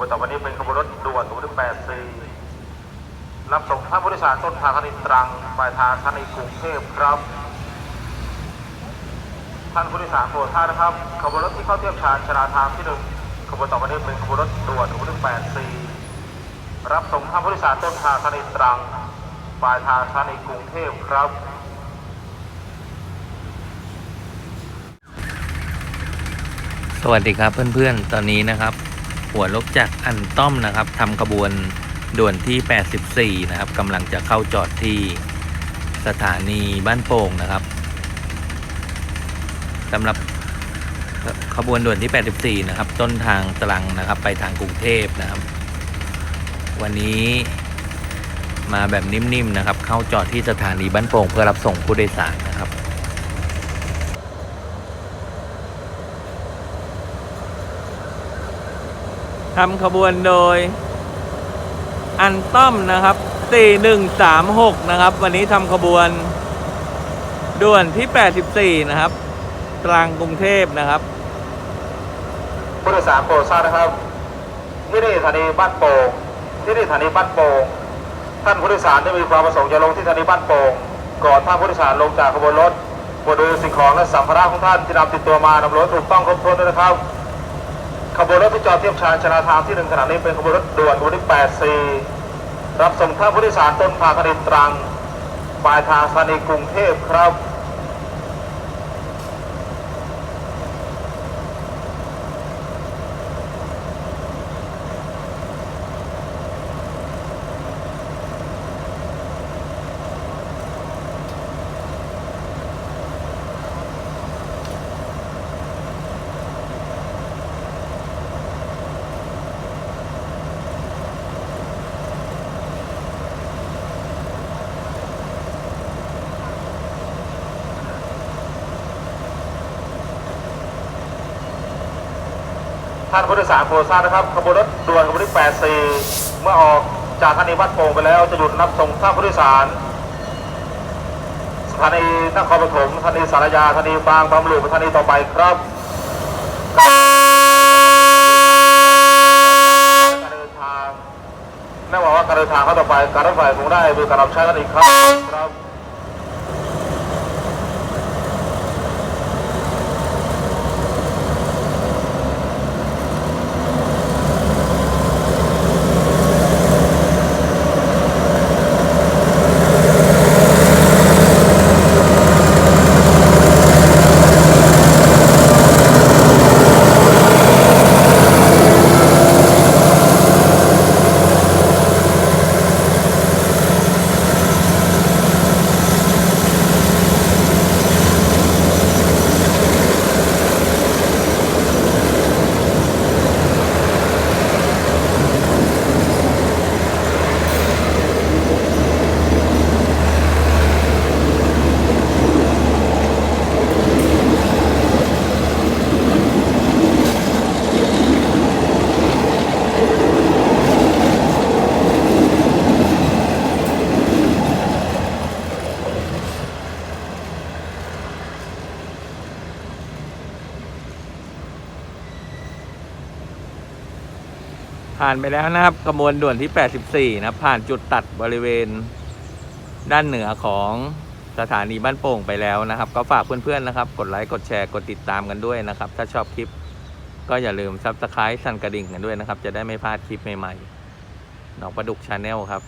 บวนต่อไปนี้เป็นขบวนรถด่วนขบวนที่84รับส่งท่านผู้โดยสารต้นทางสถานีตรังปลายทางสถานีกรุงเทพครับ ท่านผู้โดยสารโปรดทราบนะครับ ขบวนรถที่เข้าเทียบชานชราทางที่หนึ่งขบวนต่อไปนี้เป็นขบวนรถด่วนขบวนที่84รับส่งท่านผู้โดยสารต้นทางสถานีตรังปลายทางสถานีกรุงเทพครับสวัสดีครับเพื่อนๆ ตอนนี้นะครับ หัวลกจากอันต้อมนะครับทำขบวนด่วนที่ 84 นะครับกำลังจะเข้าจอดที่สถานีบ้านโป่งนะครับสำหรับขบวนด่วนที่ 84 นะครับ ต้นทางตรังนะครับ ไปทางกรุงเทพนะครับ วันนี้มาแบบนิ่มๆนะครับ เข้าจอดที่สถานีบ้านโป่งเพื่อรับส่งผู้โดยสารนะครับ ทำขบวนโดย อันต้อมนะครับ 4136 นะครับ วันนี้ทำขบวนด่วนที่ 84 นะครับ ตรังกรุงเทพนะครับผู้โดยสารโปรดทราบนะครับ ที่นี่สถานีบ้านโป่งที่นี่สถานีบ้านโป่งท่านผู้โดยสารที่มีความประสงค์จะลงที่สถานีบ้านโป่งก่อนท่านผู้โดยสารลงจากขบวนรถโปรดดูสิ่งของและสัมภาระของท่านที่นำติดตัวมานำรถถูกต้องครบถ้วนด้วยนะครับ ขบวนรถที่จอดเทียบชานชนาทางที่หนึ่งขณะนี้เป็นขบวนรถด่วนขบวนที่84รับส่งท่านผู้โดยสารต้นทางสถานีตรังปลายทางสถานีกรุงเทพครับ ท่านผู้โดยสารโปรดทราบนะครับขบวนรถด่วนขบวนที่ 84 เมื่อออกจากสถานีบ้านโป่งไปแล้วจะหยุดรับส่งท่านผู้โดยสาร สถานีนครปฐมสถานีสารยาสถานีบางบำรุงสถานีต่อไปครับการเดินทางแน่หวังว่าการเดินทางเข้าต่อไปการรถไฟคงได้มีการรับใช้กันอีกครับครับ ผ่านไปแล้วนะครับขบวนด่วนที่ 84 นะครับผ่านจุดตัดบริเวณ ด้านเหนือของสถานีบ้านโป่งไปแล้วนะครับ ก็ฝากเพื่อนๆนะครับ กดไลค์กดแชร์กดติดตามกันด้วยนะครับ ถ้าชอบคลิปก็อย่าลืมซับสไครต์สั่นกระดิ่งกันด้วยนะครับ จะได้ไม่พลาดคลิปใหม่ๆหนองประดุกชาแนลครับ